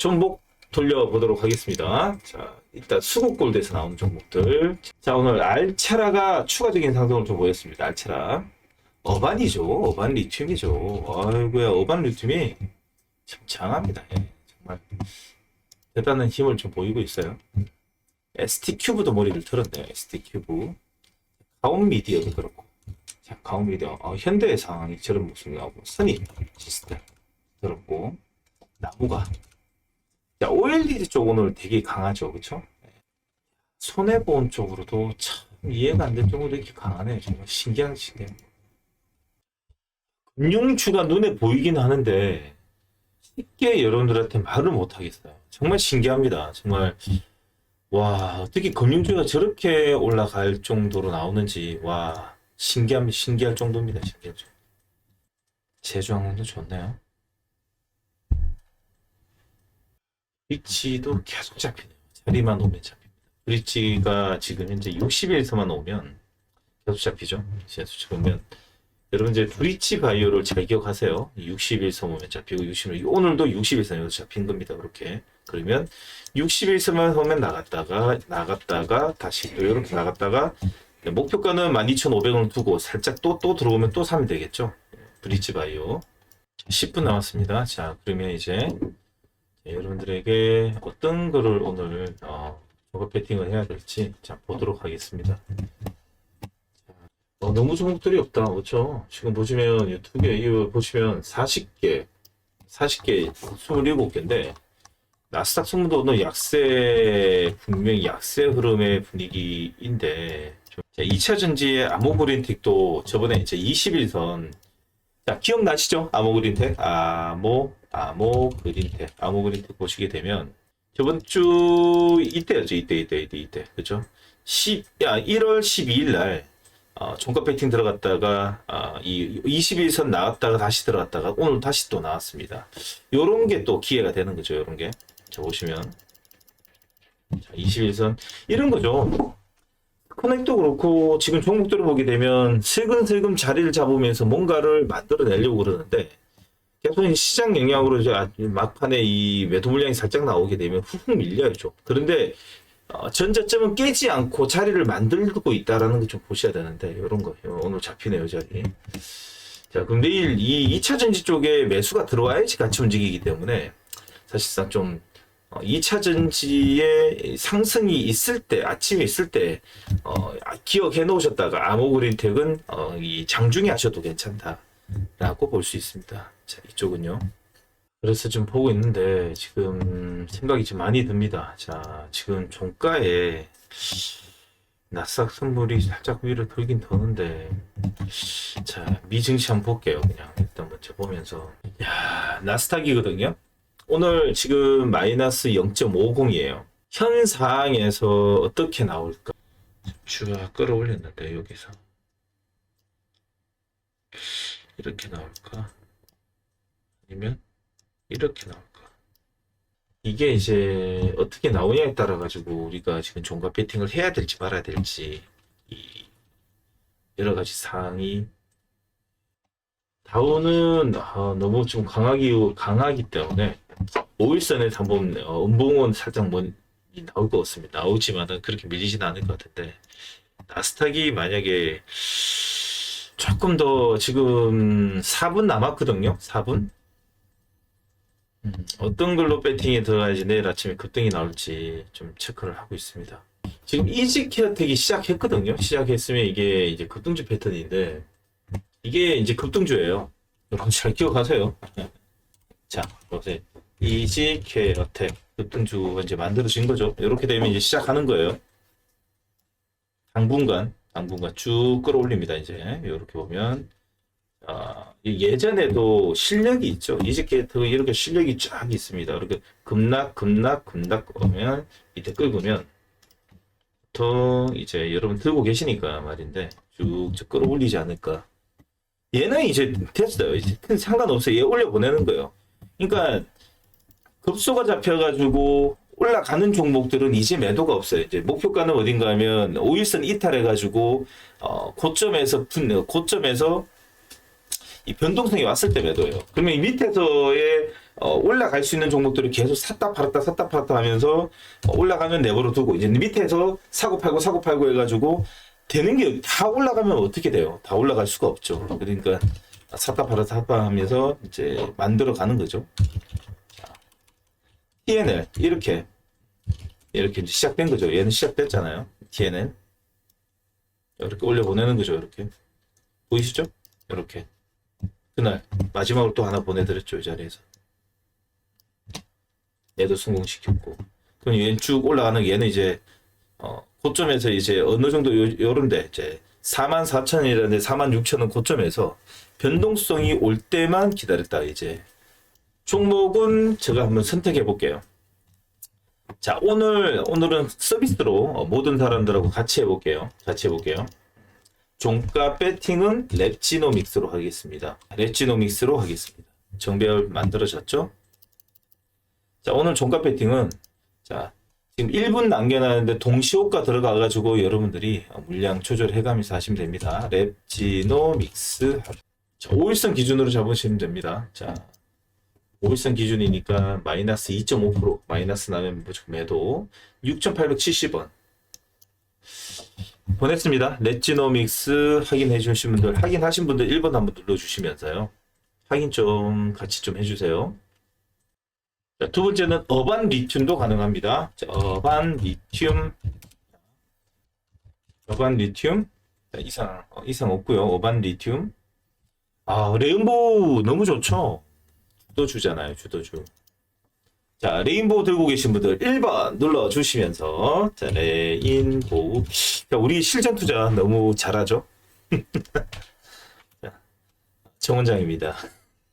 종목 돌려보도록 하겠습니다. 자, 일단 수국골드에서 나오는 종목들. 자, 오늘 알체라가 추가적인 상승을 좀 보였습니다. 알체라. 어반이죠. 어반 리튬이죠. 아이고야, 어반 리튬이 참 장합니다. 예, 정말 대단한 힘을 좀 보이고 있어요. ST 큐브도 머리를 들었네요. ST 큐브. 가온 미디어도 그렇고. 자, 가온 미디어. 어, 현대의 상황이 저런 모습이 나오고, 선이 시스템 들었고, 나무가. 자, OLED 쪽 오늘 되게 강하죠. 그쵸? 손해보험 쪽으로도 참 이해가 안 될 정도로 이렇게 강하네요. 정말 신기한 시대. 금융주가 눈에 보이긴 하는데, 쉽게 여러분들한테 말을 못 하겠어요. 정말 신기합니다. 정말 와 어떻게 금융주가 저렇게 올라갈 정도로 나오는지 와 신기함 신기할 정도입니다. 정도. 제주항공도 좋네요. 브릿지도 계속 잡히네요. 자리만 오면 잡힙니다. 브릿지가 지금 현재 60일서만 오면 계속 잡히죠. 계속 잡으면 여러분 이제 브릿지 바이오를 잘 기억하세요. 60일선 오면 잡히고 60일 오늘도 60일선에서 잡힌 겁니다. 그렇게 그러면 60일선만 오면 나갔다가 나갔다가 다시 또 이렇게 나갔다가 목표가는 12,500원을 두고 살짝 또또 들어오면 또 사면 되겠죠. 브릿지 바이오 10분 남았습니다. 자 그러면 이제 여러분들에게 어떤 거를 오늘 어, 저거 배팅을 해야 될지 자 보도록 하겠습니다. 어, 너무 종목들이 없다. 그렇죠? 지금 보시면 유튜브에 보시면 40개, 40개, 27개인데 나스닥 선물도 오늘 약세 분명히 약세 흐름의 분위기인데 좀- 자, 2차 전지의 아모그린텍도 저번에 이제 21선 자 기억나시죠? 아모그린텍 아모 아모그린텍 아모그린텍 보시게 되면 저번 주 이때였죠 이때 이때 이때 이때 그죠? 10, 야 1월 12일 날 어, 종가 배팅 들어갔다가 어, 이 21선 나왔다가 다시 들어갔다가 오늘 다시 또 나왔습니다. 요런 게 또 기회가 되는 거죠. 요런 게. 자 보시면 자, 21선 이런 거죠. 커넥도 그렇고 지금 종목들을 보게 되면 슬금슬금 자리를 잡으면서 뭔가를 만들어내려고 그러는데 계속 이 시장 영향으로 이제 아- 막판에 이 매도 물량이 살짝 나오게 되면 훅훅 밀려야죠. 그런데 어, 전자점은 깨지 않고 자리를 만들고 있다라는 거좀 보셔야 되는데 이런 거 오늘 잡히네요 자리. 자 그럼 내일 이 2차 전지 쪽에 매수가 들어와야지 같이 움직이기 때문에 사실상 좀 어, 2차 전지의 상승이 있을 때 아침에 있을 때 어, 아, 기억해 놓으셨다가 아모그린텍은 어, 이 장중에 하셔도 괜찮다 라고 볼 수 있습니다. 자 이쪽은요. 그래서 좀 보고 있는데 지금 생각이 좀 많이 듭니다. 자, 지금 종가에 나스닥 선물이 살짝 위로 돌긴 도는데 자, 미증시 한번 볼게요. 그냥 일단 먼저 보면서 야, 나스닥이거든요. 오늘 지금 마이너스 0.50이에요. 현 상황에서 어떻게 나올까? 주가 끌어올렸는데 여기서 이렇게 나올까? 아니면 이렇게 나올까? 이게 이제 어떻게 나오냐에 따라 가지고 우리가 지금 종가 배팅을 해야 될지 말아야 될지 이 여러 가지 사항이 다우는 아, 너무 좀 강하기 강하기 때문에 5일선에서 한번 어, 음봉은 살짝 뭐 나올 것 같습니다. 나오지만은 그렇게 밀리지는 않을 것 같은데 나스닥이 만약에 조금 더 지금 4분 남았거든요. 4분. 음, 어떤 걸로 배팅에 들어가야지 내일 아침에 급등이 나올지 좀 체크를 하고 있습니다. 지금 이지 케어텍이 시작했거든요. 시작했으면 이게 이제 급등주 패턴인데 이게 이제 급등주예요. 여러분 잘 기억하세요. 자, 보세요. 이지 케어텍 급등주가 이제 만들어진 거죠. 이렇게 되면 이제 시작하는 거예요. 당분간, 당분간 쭉 끌어올립니다. 이제 이렇게 보면 아, 이 예전에도 실력이 있죠. 이지케이터가 이렇게 실력이 쫙 있습니다. 이렇게 급락, 급락, 급락 오면 밑에 긁으면 보통 이제 여러분 들고 계시니까 말인데 쭉쭉 끌어올리지 않을까. 얘는 이제 됐어요. 이제 큰 상관없어요. 얘 올려 보내는 거예요. 그러니까 급소가 잡혀가지고 올라가는 종목들은 이제 매도가 없어요. 이제 목표가는 어딘가 하면 5일선 이탈해가지고 어, 고점에서 푼 고점에서 이 변동성이 왔을 때 매도예요. 그러면 이 밑에서의 어, 올라갈 수 있는 종목들을 계속 샀다 팔았다 샀다 팔았다 하면서 어, 올라가면 내버려 두고 이제 밑에서 사고 팔고 사고 팔고 해가지고 되는 게 다 올라가면 어떻게 돼요? 다 올라갈 수가 없죠. 그러니까 샀다 팔았다 샀다 하면서 이제 만들어 가는 거죠. 자, TNL 이렇게 이렇게 이제 시작된 거죠. 얘는 시작됐잖아요. TNL 이렇게 올려 보내는 거죠. 이렇게 보이시죠? 이렇게 그날 마지막으로 또 하나 보내드렸죠. 이 자리에서 얘도 성공시켰고 그럼 얘는 쭉 올라가는 얘는 이제 어, 고점에서 이제 어느 정도 요, 요런데 이제 4만 4천이라는데 4만 6천은 고점에서 변동성이 올 때만 기다렸다 이제 종목은 제가 한번 선택해 볼게요. 자 오늘 오늘은 서비스로 어, 모든 사람들하고 같이 해볼게요. 같이 해볼게요. 종가 배팅은 랩지노믹스로 하겠습니다. 랩지노믹스로 하겠습니다. 정배열 만들어졌죠? 자 오늘 종가 배팅은 자 지금 1분 남겨놨는데 동시호가 들어가가지고 여러분들이 물량 조절해가면서 하시면 됩니다. 랩지노믹스 자 5일선 기준으로 잡으시면 됩니다. 자 5일선 기준이니까 마이너스 2.5% 마이너스 나면 무조건 매도 6,870원 보냈습니다. 렛지노믹스 확인해 주신 분들 확인하신 분들 1번 한번 눌러주시면서요. 확인 좀 같이 좀 해주세요. 자, 두 번째는 어반 리튬도 가능합니다. 자, 어반 리튬 어반 리튬 자, 이상 어, 이상 없고요. 어반 리튬 아 레인보우 너무 좋죠. 주도주잖아요. 주도주. 자, 레인보우 들고 계신 분들 1번 눌러주시면서, 자, 레인보우. 자, 우리 실전 투자 너무 잘하죠? 자, 정 원장입니다.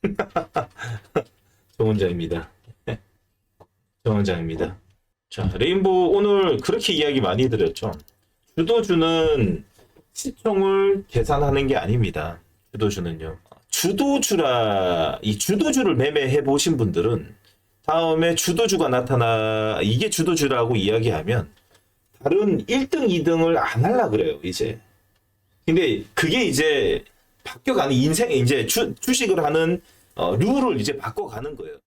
정 원장입니다. 정 원장입니다. 자, 레인보우 오늘 그렇게 이야기 많이 드렸죠? 주도주는 시총을 계산하는 게 아닙니다. 주도주는요. 주도주라, 이 주도주를 매매해 보신 분들은 다음에 주도주가 나타나 이게 주도주라고 이야기하면 다른 1등, 2등을 안 할라 그래요, 이제. 근데 그게 이제 바뀌어가는 인생 이제 주, 주식을 하는 어, 룰을 이제 바꿔가는 거예요.